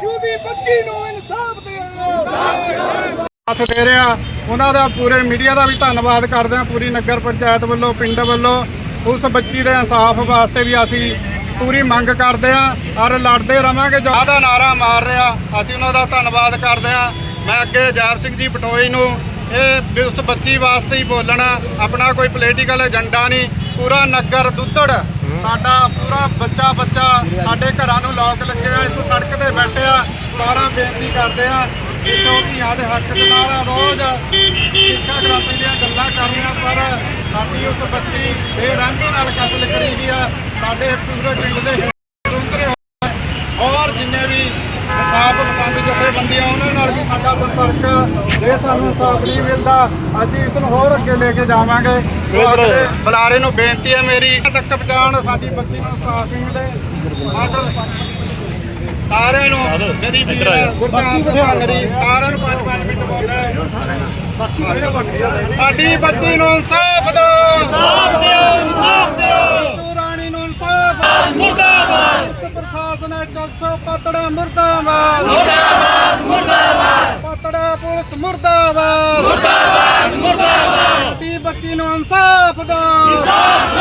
ਦਿਓ ਦੀ ਬੱਚੀ ਨੂੰ ਇਨਸਾਫ ਦਿਓ ਹੱਥ ਦੇ ਰਿਹਾ। ਉਹਨਾਂ ਦਾ ਪੂਰੇ ਮੀਡੀਆ ਦਾ ਵੀ ਧੰਨਵਾਦ ਕਰਦੇ ਹਾਂ। ਪੂਰੀ ਨਗਰ ਪੰਚਾਇਤ ਵੱਲੋਂ, ਪਿੰਡ ਵੱਲੋਂ ਉਸ ਬੱਚੀ ਦੇ ਇਨਸਾਫ ਵਾਸਤੇ ਵੀ ਅਸੀਂ ਪੂਰੀ ਮੰਗ ਕਰਦੇ ਹਾਂ। ਔਰ ਲੜਦੇ ਰਵਾਂਗੇ। ਜੋ ਆਦਾ ਨਾਰਾ ਮਾਰ ਰਿਹਾ, ਅਸੀਂ ਉਹਨਾਂ ਦਾ ਧੰਨਵਾਦ ਕਰਦੇ ਹਾਂ। ਮੈਂ ਅੱਗੇ ਜੈਬ ਸਿੰਘ ਜੀ ਪਟੋਈ ਨੂੰ ਇਹ ਵੀ ਉਸ ਬੱਚੀ ਵਾਸਤੇ ਹੀ ਬੋਲਣਾ। ਆਪਣਾ ਕੋਈ ਪੋਲੀਟੀਕਲ ਏਜੰਡਾ ਨਹੀਂ। ਪੂਰਾ ਨਗਰ ਦੁੱਧੜ ਸਾਡਾ ਪੂਰਾ ਬੱਚਾ ਬੱਚਾ ਸਾਡੇ ਘਰਾਂ ਨੂੰ ਲੋਕ ਲੱਗਿਆ ਇਸ ਸੜਕ ਤੇ ਬੈਠਿਆ ਸਾਰਾ ਬੇਨਤੀ ਕਰਦੇ ਆ ਕਿ ਚੌਕੀਆਂ ਦੇ ਹੱਕ ਚ ਨਾਰਾ ਰੋਜ਼ ਸਿੱਖਾ ਕ੍ਰਾਂਤੀ ਦੀਆਂ ਗੱਲਾਂ ਕਰਨੀਆਂ ਪਰ ਸਾਡੀ ਉਸ ਬੱਚੀ ਬੇਰਹਿਮੀ ਨਾਲ ਕਤਲ ਕਰੀ ਗਈ ਆ। ਸਾਡੇ ਪੂਰੇ ਪਿੰਡ ਦੇ ਰੁੰਗਰੇ ਔਰ ਜਿੰਨੇ ਵੀ ਇਨਸਾਫ ਪਸੰਦ ਜਥੇਬੰਦੀਆਂ ਉਹਨਾਂ ਨਾਲ ਵੀ ਸਾਡਾ ਸੰਪਰਕ ਜੇ ਸਾਨੂੰ ਇਨਸਾਫ ਨਹੀਂ ਮਿਲਦਾ। ਅਸੀਂ ਇਸ ਨੂੰ ਹੋਰ ਅੱਗੇ ਲੈ ਕੇ ਜਾਵਾਂਗੇ। ਸੋ ਅਗਲੇ ਬੁਲਾਰੇ ਨੂੰ ਬੇਨਤੀ ਹੈ ਮੇਰੀ ਤੱਕ ਪਹੁੰਚਾਉਣ ਸਾਡੀ ਬੱਚੀ ਨੂੰ ਇਨਸਾਫ ਮਿਲੇ। ਸਾਰਿਆਂ ਨੂੰ ਮੇਰੀ ਵੀਰ ਗੁਰਦਾਸ ਭਾਨੜੀ ਸਾਰਿਆਂ ਨੂੰ 5-5 ਮਿੰਟ ਬੋਲਣਾ ਸਾਡੀ ਬੱਚੀ ਨੂੰ ਇਨਸਾਫ ਦਿਓ। ਇਨਸਾਫ ਦਿਓ ਇਨਸਾਫ ਦਿਓ। ਰਾਣੀ ਨੂੰ ਇਨਸਾਫ ਮੁਰਦਾਬਾਦ। ਹੈ 400 ਪਤੜਾ ਮੁਰਦਾਬਾਦ। ਮੁਰਦਾਬਾਦ ਮੁਰਦਾਬਾਦ। ਪਤੜਾ ਪੁਲਿਸ ਮੁਰਦਾਬਾਦ। ਮੁਰਦਾਬਾਦ ਮੁਰਦਾਬਾਦ। ਬੱਚੀ ਨੂੰ ਇਨਸਾਫ ਦਿਓ ਇਨਸਾਫ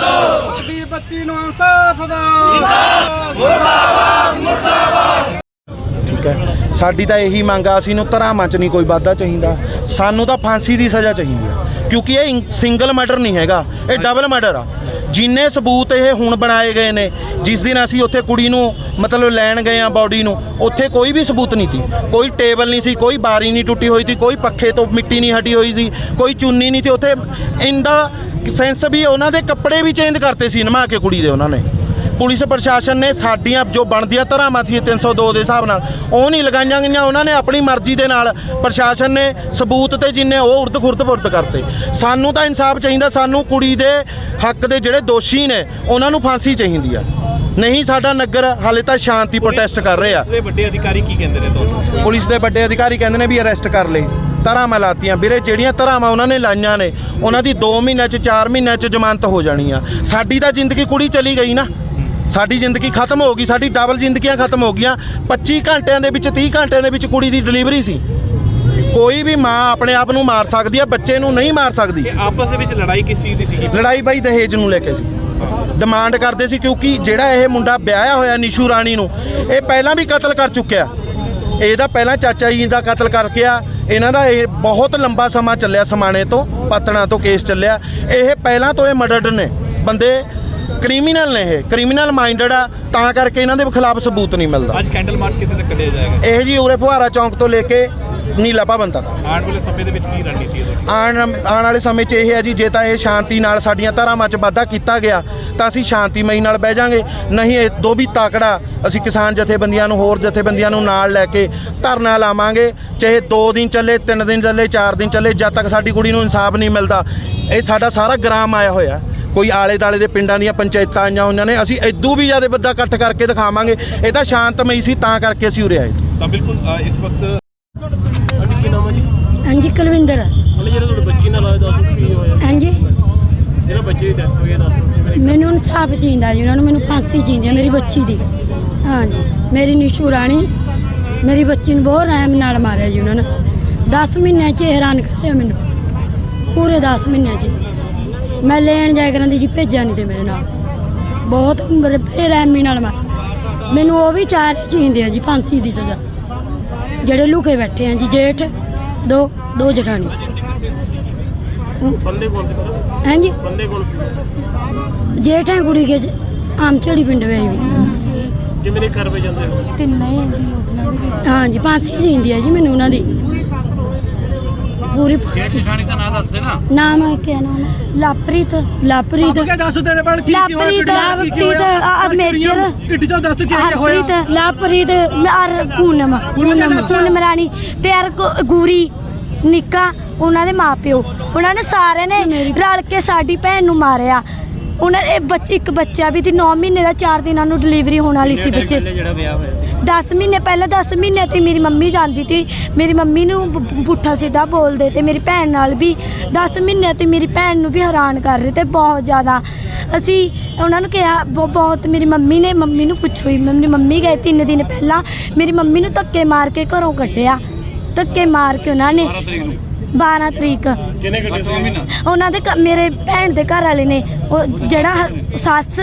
ਦਿਓ ਸਾਡੀ ਬੱਚੀ ਨੂੰ ਇਨਸਾਫ ਦਿਓ ਠੀਕ ਹੈ ਸਾਡੀ ਤਾਂ ਇਹੀ ਮੰਗ ਆ, ਅਸੀਂ ਨੂੰ ਧਰਾਵਾਂ 'ਚ ਨਹੀਂ ਕੋਈ ਵਾਧਾ ਚਾਹੀਦਾ। ਸਾਨੂੰ ਤਾਂ ਫਾਂਸੀ ਦੀ ਸਜ਼ਾ ਚਾਹੀਦੀ ਹੈ ਕਿਉਂਕਿ ਇਹ ਸਿੰਗਲ ਮਰਡਰ ਨਹੀਂ ਹੈਗਾ, ਇਹ ਡਬਲ ਮਰਡਰ ਆ। ਜਿੰਨੇ ਸਬੂਤ ਇਹ ਹੁਣ ਬਣਾਏ ਗਏ ਨੇ, ਜਿਸ ਦਿਨ ਅਸੀਂ ਉੱਥੇ ਕੁੜੀ ਨੂੰ ਮਤਲਬ ਲੈਣ ਗਏ ਆ ਬਾਡੀ ਨੂੰ, ਉੱਥੇ ਕੋਈ ਵੀ ਸਬੂਤ ਨਹੀਂ ਸੀ। ਕੋਈ ਟੇਬਲ ਨਹੀਂ ਸੀ, ਕੋਈ ਬਾਰੀ ਨਹੀਂ ਟੁੱਟੀ ਹੋਈ ਸੀ, ਕੋਈ ਪੱਖੇ ਤੋਂ ਮਿੱਟੀ ਨਹੀਂ ਹਟੀ ਹੋਈ ਸੀ, ਕੋਈ ਚੁੰਨੀ ਨਹੀਂ ਸੀ। ਉੱਥੇ ਇੰਦਾ ਸੈਂਸ ਵੀ ਉਹਨਾਂ ਦੇ ਕੱਪੜੇ ਵੀ ਚੇਂਜ ਕਰਤੇ ਸੀ, ਨਮਾ ਕੇ ਕੁੜੀ ਦੇ ਉਹਨਾਂ ਨੇ। ਪੁਲਿਸ ਪ੍ਰਸ਼ਾਸਨ ਨੇ ਸਾਡੀਆਂ ਜੋ ਬਣਦੀਆਂ ਧਰਾਵਾਂ ਸੀ 302 ਦੇ ਹਿਸਾਬ ਨਾਲ ਉਹ ਨਹੀਂ ਲਗਾਈਆਂ ਗਈਆਂ ਉਹਨਾਂ ਨੇ ਆਪਣੀ ਮਰਜ਼ੀ ਦੇ ਨਾਲ ਪ੍ਰਸ਼ਾਸਨ ਨੇ ਸਬੂਤ ਤੇ ਜਿੰਨੇ ਉਹ ਉਰਦ ਖੁਰਦ ਪੁਰਦ ਕਰਤੇ। ਸਾਨੂੰ ਤਾਂ ਇਨਸਾਫ ਚਾਹੀਦਾ ਸਾਨੂੰ ਕੁੜੀ ਦੇ ਹੱਕ ਦੇ ਜਿਹੜੇ ਦੋਸ਼ੀ ਨੇ ਉਹਨਾਂ ਨੂੰ ਫਾਂਸੀ ਚਾਹੀਦੀ ਆ। ਨਹੀਂ ਸਾਡਾ ਨਗਰ ਹਾਲੇ ਤਾਂ ਸ਼ਾਂਤੀ ਪ੍ਰੋਟੈਸਟ ਕਰ ਰਹੇ। ਆ ਦੇ ਵੱਡੇ ਅਧਿਕਾਰੀ ਕੀ ਕਹਿੰਦੇ ਨੇ ਤੁਹਾਨੂੰ? ਪੁਲਿਸ ਦੇ ਵੱਡੇ ਅਧਿਕਾਰੀ ਕਹਿੰਦੇ ਨੇ ਵੀ ਅਰੈਸਟ ਕਰ ਲਏ। ਧਰਾਵਾਂ ਲਾਤੀਆਂ। ਵੀਰੇ ਜਿਹੜੀਆਂ ਧਰਾਵਾਂ ਉਹਨਾਂ ਨੇ ਲਾਈਆਂ ਨੇ ਉਹਨਾਂ ਦੀ 2 ਮਹੀਨਿਆਂ ਚ 4 ਮਹੀਨਿਆਂ ਚ ਜ਼ਮਾਨਤ ਹੋ ਜਾਣੀ ਆ। ਸਾਡੀ ਤਾਂ ਜ਼ਿੰਦਗੀ ਕੁੜੀ ਚਲੀ ਗਈ ਨਾ। ਸਾਡੀ ਜ਼ਿੰਦਗੀ ਖਤਮ ਹੋ ਗਈ ਸਾਡੀ ਡਬਲ ਜ਼ਿੰਦਗੀਆਂ ਖਤਮ ਹੋ ਗਈਆਂ। 25 ਘੰਟਿਆਂ ਦੇ ਵਿੱਚ 30 ਘੰਟਿਆਂ ਦੇ ਵਿੱਚ ਕੁੜੀ ਦੀ ਡਿਲੀਵਰੀ ਸੀ। ਕੋਈ ਵੀ ਮਾਂ ਆਪਣੇ ਆਪ ਨੂੰ ਮਾਰ ਸਕਦੀ ਆ ਬੱਚੇ ਨੂੰ ਨਹੀਂ ਮਾਰ ਸਕਦੀ। ਆਪਸ ਦੇ ਵਿੱਚ ਲੜਾਈ ਕਿਸ ਚੀਜ਼ ਦੀ ਸੀਗੀ? ਲੜਾਈ ਬਾਈ ਦਹੇਜ ਨੂੰ ਲੈ ਕੇ ਸੀ। ਡਿਮਾਂਡ ਕਰਦੇ ਸੀ ਕਿਉਂਕਿ ਜਿਹੜਾ ਇਹ ਮੁੰਡਾ ਵਿਆਹਿਆ ਹੋਇਆ ਨਿਸ਼ੂ ਰਾਣੀ ਨੂੰ ਇਹ ਪਹਿਲਾਂ ਵੀ ਕਤਲ ਕਰ ਚੁੱਕਿਆ। ਇਹਦਾ ਪਹਿਲਾਂ ਚਾਚਾ ਜੀ ਦਾ ਕਤਲ ਕਰਕੇ ਆ। ਇਹਨਾਂ ਦਾ ਇਹ ਬਹੁਤ ਲੰਬਾ ਸਮਾਂ ਚੱਲਿਆ ਸਮਾਣੇ ਤੋਂ ਪਤਣਾ ਤੋਂ ਕੇਸ ਚੱਲਿਆ। ਇਹ ਪਹਿਲਾਂ ਤੋਂ ਇਹ ਮਰਡਰ ਨੇ। ਬੰਦੇ ਕ੍ਰਿਮੀਨਲ ਨੇ ਇਹ ਕ੍ਰਿਮੀਨਲ ਮਾਈਂਡਡ ਆ ਤਾਂ ਕਰਕੇ ਇਹਨਾਂ ਦੇ ਖਿਲਾਫ ਸਬੂਤ ਨਹੀਂ ਮਿਲਦਾ। ਅੱਜ ਕੈਂਡਲ ਮਾਰਚ ਕਿਤੇ ਤੱਕ ਕੱਢਿਆ ਜਾਏਗਾ? ਇਹ ਜੀ ਉਰੇ ਫੁਹਾਰਾ ਚੌਂਕ ਤੋਂ ਲੈ ਕੇ ਨੀਲਾ ਭਵਨ ਤੱਕ। ਆਉਣ ਵਾਲੇ ਸਮੇਂ ਦੇ ਵਿੱਚ ਕੀ ਰਣਨੀਤੀ ਹੈ ਤੁਹਾਡੀ? ਆਉਣ ਆਉਣ ਵਾਲੇ ਸਮੇਂ 'ਚ ਇਹ ਹੈ ਜੀ ਜੇ ਤਾਂ ਇਹ ਸ਼ਾਂਤੀ ਨਾਲ ਸਾਡੀਆਂ ਧਾਰਾਵਾਂ 'ਚ ਵਾਧਾ ਕੀਤਾ ਗਿਆ ਤਾਂ ਅਸੀਂ ਸ਼ਾਂਤੀਮਈ ਨਾਲ ਬਹਿ ਜਾਾਂਗੇ। ਨਹੀਂ ਇਹ ਦੋ ਵੀ ਤਾਕੜਾ ਅਸੀਂ ਕਿਸਾਨ ਜਥੇਬੰਦੀਆਂ ਨੂੰ ਹੋਰ ਜਥੇਬੰਦੀਆਂ ਨੂੰ ਨਾਲ ਲੈ ਕੇ ਧਰਨਾ ਲਾਵਾਂਗੇ। ਚਾਹੇ 2 ਦਿਨ ਚੱਲੇ 3 ਦਿਨ ਚੱਲੇ 4 ਦਿਨ ਚੱਲੇ ਜਦ ਤੱਕ ਸਾਡੀ ਕੁੜੀ ਨੂੰ ਇਨਸਾਫ ਨਹੀਂ ਮਿਲਦਾ। ਇਹ ਸਾਡਾ ਸਾਰਾ ਗ੍ਰਾਮ ਆਇਆ ਹੋਇਆ। ਕੋਈ ਆਲੇ ਦਾਲੇ ਦੇ ਪਿੰਡਾਂ ਦੀਆਂ ਪੰਚਾਇਤਾਂ ਆਈਆਂ ਹੋਈਆਂ ਨੇ ਅਸੀਂ ਇਦੋਂ ਵੀ ਜ਼ਿਆਦਾ ਵੱਡਾ ਇਕੱਠ ਕਰਕੇ ਦਿਖਾਵਾਂਗੇ। ਇਹ ਤਾਂ ਸ਼ਾਂਤਮਈ ਸੀ ਤਾਂ ਕਰਕੇ ਅਸੀਂ ਉਰੇ ਆਏ। ਤਾਂ ਬਿਲਕੁਲ ਅ, ਇਸ ਵਕਤ ਤੁਹਾਡੀ ਕੀ ਨਾਮ ਹੈ ਜੀ? ਹਾਂਜੀ ਕੁਲਵਿੰਦਰ। ਮਤਲਬ ਜਿਹੜਾ ਤੁਹਾਡੇ ਬੱਚੀ ਨਾਲ ਆਇਆ ਦੱਸੋ ਕੀ ਹੋਇਆ। ਹਾਂਜੀ। ਜਿਹੜਾ ਬੱਚੇ ਦੀ ਡੈਥ ਹੋਈ ਹੈ ਦੱਸੋ ਮੈਨੂੰ ਇਨਸਾਫ ਚਾਹੀਦਾ ਜੀ ਉਹਨਾਂ ਨੂੰ ਮੈਨੂੰ ਫਾਂਸੀ ਚਾਹੀਦੀ ਹੈ ਮੇਰੀ ਬੱਚੀ ਦੀ। ਹਾਂਜੀ ਮੇਰੀ ਨਿਸ਼ੂ ਰਾਣੀ ਮੇਰੀ ਬੱਚੀ ਨੂੰ ਬਹੁਤ ਰਹਿਮ ਨਾਲ ਮਾਰਿਆ ਜੀ ਉਹਨਾਂ ਨੇ। 10 ਮਹੀਨਿਆਂ 'ਚ ਇਹ ਹੈਰਾਨ ਕਰਿਆ ਮੈਨੂੰ। ਪੂਰੇ 10 ਮਹੀਨਿਆਂ 'ਚ। ਮੈਂ ਲੈਣ ਜਾਇਆ ਕਰਾਂਦੀ ਜੀ ਭੇਜਿਆ ਨਹੀਂ ਤੇ ਮੇਰੇ ਨਾਲ। ਬਹੁਤ ਮੇਰੇ ਬੇਰਹਿਮੀ ਨਾਲ ਮਾਰ ਮੈਨੂੰ ਉਹ ਵੀ ਚਾਰ ਚਾਹੀਦੇ ਆ ਜੀ ਫਾਂਸੀ ਦੀ ਸਜ਼ਾ। ਜਿਹੜੇ ਲੁਕੇ ਬੈਠੇ ਆ ਜੀ ਜੇਠ ਦੋ ਦੋ ਜਠਾਣੀ। ਬੰਦੇ ਕੌਣ ਸੀ? ਹਾਂਜੀ ਬੰਦੇ ਕੌਣ ਸੀ ਜੇਠ ਹੈ ਕੁੜੀ ਕੇ ਆਮ ਝੜੀ ਪਿੰਡ ਵੇ ਵੀ। ਕਿਵੇਂ ਦੇ ਘਰ ਵੇ ਜਾਂਦੇ ਹੋ ਹਾਂਜੀ ਫਾਂਸੀ ਸੀਂਦੀ ਹੈ ਜੀ ਮੈਨੂੰ ਉਹਨਾਂ ਦੀ। ਪੂਰੀ ਫਾਂਸੀ ਦਾ ਨਾਮ ਦੱਸ ਦੇ ਨਾ ਨਾਮ ਹੈ ਕਿਆ ਨਾਮ ਹੈ? ਲਾਪ੍ਰੀਤ ਲਾਪ੍ਰੀਤ। ਦੱਸ ਤੇਰੇ ਬਣ ਲਾਪ੍ਰੀਤ ਲਾਪ੍ਰੀਤ ਆ ਮੇਜਰ। ਕਿੱਡੀ ਤੋਂ ਦੱਸ ਹਰਪ੍ਰੀਤ ਲਾਪ੍ਰੀਤ ਅਰ ਪੂਨਮ ਪੂਨਮ ਪੂਨਮ ਰਾਣੀ ਤੇ ਅਰ ਗੂਰੀ ਨਿੱਕਾ ਉਹਨਾਂ ਦੇ ਮਾਪਿਓ। ਉਹਨਾਂ ਨੇ ਸਾਰਿਆਂ ਨੇ ਰਲ ਕੇ ਸਾਡੀ ਭੈਣ ਨੂੰ ਮਾਰਿਆ। ਉਹਨਾਂ ਇਹ ਬੱਚ ਇੱਕ ਬੱਚਾ ਵੀ ਸੀ 9 ਮਹੀਨੇ ਦਾ 4 ਦਿਨਾਂ ਨੂੰ ਡਿਲੀਵਰੀ ਹੋਣ ਵਾਲੀ ਸੀ ਬੱਚੇ। ਜਿਹੜਾ ਵਿਆਹ ਹੋਇਆ ਸੀ? 10 ਮਹੀਨੇ ਪਹਿਲਾਂ 10 ਮਹੀਨੇ ਤੋਂ ਹੀ ਮੇਰੀ ਮੰਮੀ ਜਾਂਦੀ ਸੀ ਮੇਰੀ ਮੰਮੀ ਨੂੰ ਪ- ਪੁੱਠਾ ਸਿੱਧਾ ਬੋਲਦੇ ਤੇ ਮੇਰੀ ਭੈਣ ਨਾਲ ਵੀ। 10 ਮਹੀਨੇ ਤੋਂ ਮੇਰੀ ਭੈਣ ਨੂੰ ਵੀ ਹੈਰਾਨ ਕਰ ਰਹੇ ਤੇ ਬਹੁਤ ਜ਼ਿਆਦਾ। ਅਸੀਂ ਉਹਨਾਂ ਨੂੰ ਕਿਹਾ ਬ- ਬਹੁਤ ਮੇਰੀ ਮੰਮੀ ਨੇ ਮੰਮੀ ਨੂੰ ਪੁੱਛੋ ਹੀ। ਮੇਰੀ ਮੰਮੀ ਗਏ ਤਿੰਨ ਦਿਨ ਪਹਿਲਾਂ। ਮੇਰੀ ਮੰਮੀ ਨੂੰ ਧੱਕੇ ਮਾਰ ਕੇ ਘਰੋਂ ਕੱਢਿਆ। ਧੱਕੇ ਮਾਰ ਕੇ ਉਹਨਾਂ ਨੇ। 12 ਤਰੀਕ ਕਿੰਨੇ ਘੰਟੇ ਸੀ? ਉਹਨਾਂ ਦੇ ਘ- ਮੇਰੇ ਭੈਣ ਦੇ ਘਰ ਵਾਲੇ ਨੇ। ਉਹ ਜਿਹੜਾ ਹ- ਸੱਸ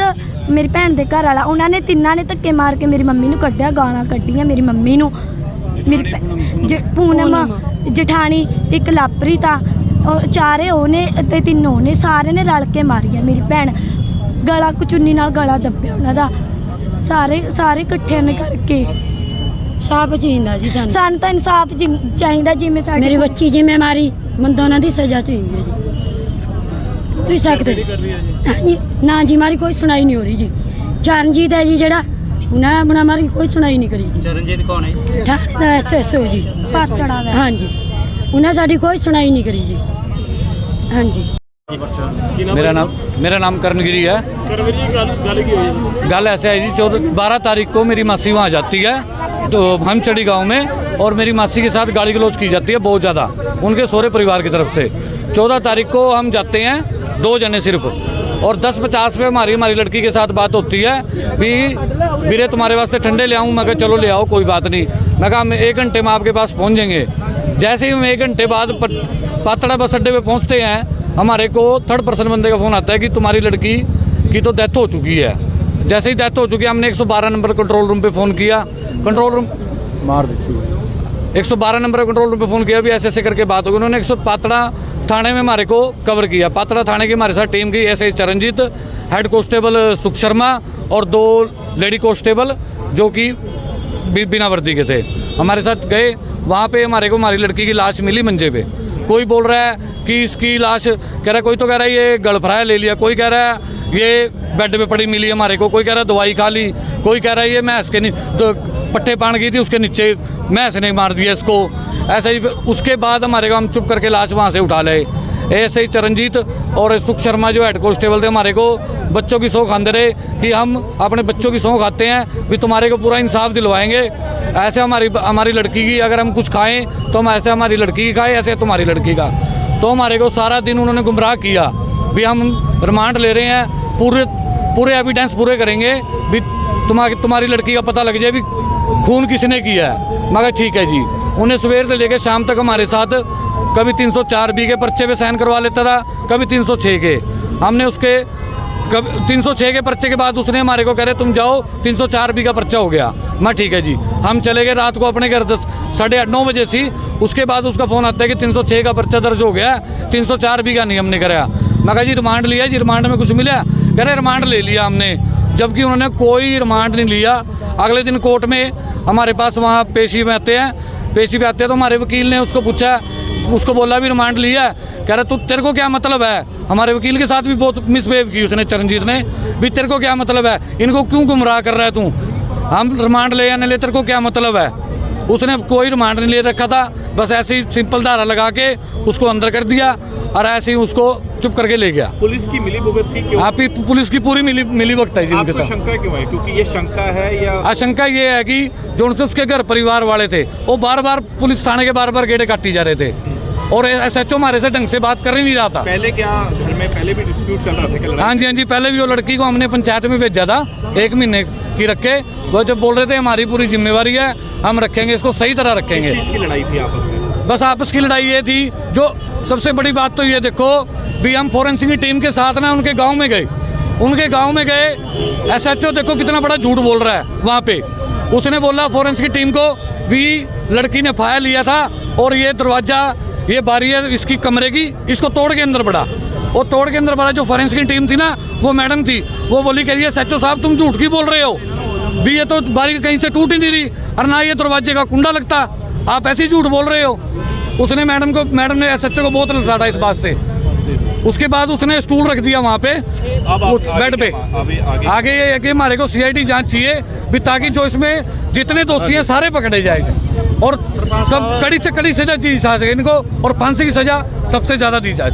ਮੇਰੀ ਭੈਣ ਦੇ ਘਰ ਵਾਲਾ ਉਹਨਾਂ ਨੇ ਤਿੰਨਾਂ ਨੇ ਧੱਕੇ ਮਾਰ ਕੇ ਮੇਰੀ ਮੰਮੀ ਨੂੰ ਕੱਢਿਆ ਗਾਲਾਂ ਕੱਢੀਆਂ ਮੇਰੀ ਮੰਮੀ ਨੂੰ। ਮੇਰੀ ਭੈ- ਜ- ਪੂਨਮ ਜਠਾਣੀ ਇੱਕ ਲਾਪਰੀ ਤਾਂ ਉਹ ਚਾਰੇ ਉਹਨੇ ਤੇ ਤਿੰਨ ਉਹਨੇ ਸਾਰੇ ਨੇ ਰਲ ਕੇ ਮਾਰੀਆਂ ਮੇਰੀ ਭੈਣ। ਗਲਾ ਕੁਚੁੰਨੀ ਨਾਲ ਗਲਾ ਦੱਬਿਆ ਉਹਨਾਂ ਦਾ। ਸਾਰੇ ਸਾਰੇ ਇਕੱਠਿਆਂ ਨੇ ਕਰਕੇ। ਸਾਫ਼ ਚਾਹੀਦਾ ਜੀ ਸਾਨੂੰ। ਸਾਨੂੰ ਤਾਂ ਇਨਸਾਫ ਜਿ- ਚਾਹੀਦਾ ਜਿਵੇਂ ਸਾਡੇ ਮੇਰੀ ਬੱਚੀ ਜਿਵੇਂ ਮਾਰੀ ਮੈਨੂੰ ਉਹਨਾਂ ਦੀ ਸਜ਼ਾ ਚਾਹੀਦੀ ਹੈ ਜੀ। ਪੂਰੀ ਜੀ? ਹਾਂਜੀ। ਨਾ ਜੀ ਮਾਰੀ ਕੋਈ ਸੁਣਾਈ ਨਹੀਂ ਹੋ ਰਹੀ ਜੀ ਚਰਨਜੀਤ ਹੈ ਜੀ ਜਿਹੜਾ ਉਹਨਾਂ ਆਪਣਾ ਮਾਰੀ ਕੋਈ ਸੁਣਾਈ ਨਹੀਂ ਕਰੀ ਜੀ ਚਰਨਜੀਤ ਕੌਣ ਹੈ ਥਾਣੇ ਦਾ ਐਸਐਸਓ ਜੀ ਪਾਤੜਾ ਦਾ ਹਾਂਜੀ ਉਹਨਾਂ ਸਾਡੀ ਕੋਈ ਸੁਣਾਈ ਨਹੀਂ ਕਰੀ ਜੀ ਹਾਂਜੀ मेरा नाम मेरा नाम करणगिरी है ਕਰਵਰੀ ਜੀ ਗੱਲ ਗੱਲ ਕੀ ਹੋਈ ਜੀ गल ऐसे है जी चौदह बारह तारीख को मेरी मासी वहाँ जाती है तो हमचड़ी गांव में और मेरी मासी के साथ गाली गलौज की जाती है बहुत ज़्यादा उनके सोरे परिवार की तरफ से चौदह तारीख को हम जाते हैं दो जने सिर्फ और दस पचास पे हमारी हमारी लड़की के साथ बात होती है भी वीरे तुम्हारे वास्ते ठंडे ले आऊँ। मैं कहा चलो ले आओ कोई बात नहीं। मैं कहा हम एक घंटे में आपके पास पहुँच जाएँगे। जैसे ही हम एक घंटे बाद पातड़ा बस अड्डे पर पहुँचते हैं हमारे को थर्ड पर्सन बंदे का फ़ोन आता है कि तुम्हारी लड़की की तो डेथ हो चुकी है। जैसे ही डेथ हो चुकी है हमने 112 नंबर कंट्रोल रूम पर फ़ोन किया। कंट्रोल रूम मार देती है 112 नंबर कंट्रोल रूम पर फ़ोन किया। भी ऐसे ऐसे करके बात होगी उन्होंने एक सौ पातड़ा थाने में हमारे को कवर किया। पात्रा थाने की हमारे साथ टीम गई ऐसे चरणजीत हेड कांस्टेबल सुख शर्मा और दो लेडी कांस्टेबल जो कि बिना वर्दी के थे। हमारे साथ गए, वहाँ पे हमारे को हमारी लड़की की लाश मिली मंजे पे। कोई बोल रहा है कि इसकी लाश, कह रहा है, कोई तो कह रहा है ये गलफराया ले लिया। कोई कह रहा है, ये बेड पे पड़ी, मिली हमारे को। कोई कह रहा है, दवाई खा ली। कोई कह रहा है, ये मैंस के नहीं तो पट्टे पान गई थी, उसके नीचे मैंस ने मार दिया इसको। ऐसे ही उसके बाद हमारे को हम चुप करके लाश वहाँ से उठा ले। ऐसे ही चरणजीत और सुख शर्मा जो हेड कॉन्स्टेबल थे, हमारे को बच्चों की सौं खाते रहे कि हम अपने बच्चों की सौं खाते हैं, भी तुम्हारे को पूरा इंसाफ दिलवाएँगे। ऐसे हमारी हमारी लड़की की अगर हम कुछ खाएँ तो हम ऐसे हमारी लड़की की खाएँ, ऐसे तुम्हारी लड़की का। तो हमारे को सारा दिन उन्होंने गुमराह किया। भी हम रिमांड ले रहे हैं, पूरे पूरे एविडेंस पूरे करेंगे, भी तुम्हारी तुम्हारी लड़की का पता लग जाए, भी खून किसने किया है? मगर ठीक है जी। उन्हें सवेर से लेकर शाम तक हमारे साथ कभी 304 बी के पर्चे पे साइन करवा लेता था, कभी 306 के। हमने उसके कभी 306 के पर्चे के बाद उसने हमारे को कह रहे, तुम जाओ 304 बी का पर्चा हो गया। मैं ठीक है जी। हम चले गए रात को अपने घर दस, साढ़े आठ, नौ बजे सी। उसके बाद उसका फ़ोन आता है कि 306 का पर्चा दर्ज हो गया 304 बी का नहीं हमने कराया। मैं कहा, जी, रिमांड लिया जी? रिमांड में कुछ मिला? कह रहे, रिमांड ले लिया हमने। जबकि उन्होंने कोई रिमांड नहीं लिया। अगले दिन कोर्ट में हमारे पास वहाँ पेशी में आते हैं। पेशी पे आते हैं तो हमारे वकील ने उसको पूछा, उसको बोला भी रिमांड लिया कह रहा, तू, तेरे को क्या मतलब है? हमारे वकील के साथ भी बहुत मिसबिहेव की उसने, चरणजीत ने। भी तेरे को क्या मतलब है? इनको क्यों गुमराह कर रहा है तू? हम रिमांड ले नहीं ले, तेरे को क्या मतलब है? उसने कोई रिमांड नहीं ले रखा था, बस ऐसे सिंपल धारा लगा के उसको अंदर कर दिया। और ऐसे ही उसको चुप करके ले गया। पुलिस की मिली भुगत की क्यों? आप ही पुलिस की पूरी मिली मिली वक्त है जी उनके आपको साथ। शंका क्यों है? क्योंकि ये शंका है या आशंका ये है कि जो उनसे उसके घर परिवार वाले थे वो बार बार पुलिस थाने के बार बार गेटे काटी जा रहे थे। और एस एच ओ हमारे से ढंग से बात कर ही नहीं रहा था। पहले क्या घर में पहले भी डिस्प्यूट चल रहा था हाँ जी हाँ जी पहले भी वो लड़की को हमने पंचायत में भेजा था एक महीने की रखे वो जब बोल रहे थे हमारी पूरी जिम्मेवारी है हम रखेंगे इसको सही तरह रखेंगे। चीज़ की लड़ाई थी आपस में? बस आपस की लड़ाई ये थी, जो सबसे बड़ी बात तो ये देखो भी हम फोरेंसिक टीम के साथ ना उनके गाँव में गए। उनके गाँव में गए, एसएचओ देखो कितना बड़ा झूठ बोल रहा है वहाँ पे। उसने बोला फोरेंसिक टीम को भी लड़की ने फायर लिया था और ये दरवाज़ा, ये बारी इसकी कमरे की, इसको तोड़ के अंदर बढ़ा। वो तोड़ के अंदर बढ़ा, जो फोरेंसिक टीम थी ना, वो मैडम थी, वो बोली कह रही है सचो साहब तुम झूठ की बोल रहे हो? भी ये तो बारी कहीं से टूट ही नहीं रही, और ना ये दरवाजे का कुंडा लगता। आप ऐसे ही झूठ बोल रहे हो। उसने मैडम को मैडम ने एसएचओ को बहुत लसाटा इस बात से। उसके बाद उसने स्टूल रख दिया वहाँ पे बेड पे। आगे। आगे ये है कि हमारे को सीआईडी जाँच चाहिए भी ताकि जो इसमें जितने दोषी हैं सारे पकड़े जाए। और सब कड़ी से कड़ी सजा दी जा सके इनको और फांसी की सजा सबसे ज़्यादा दी जाए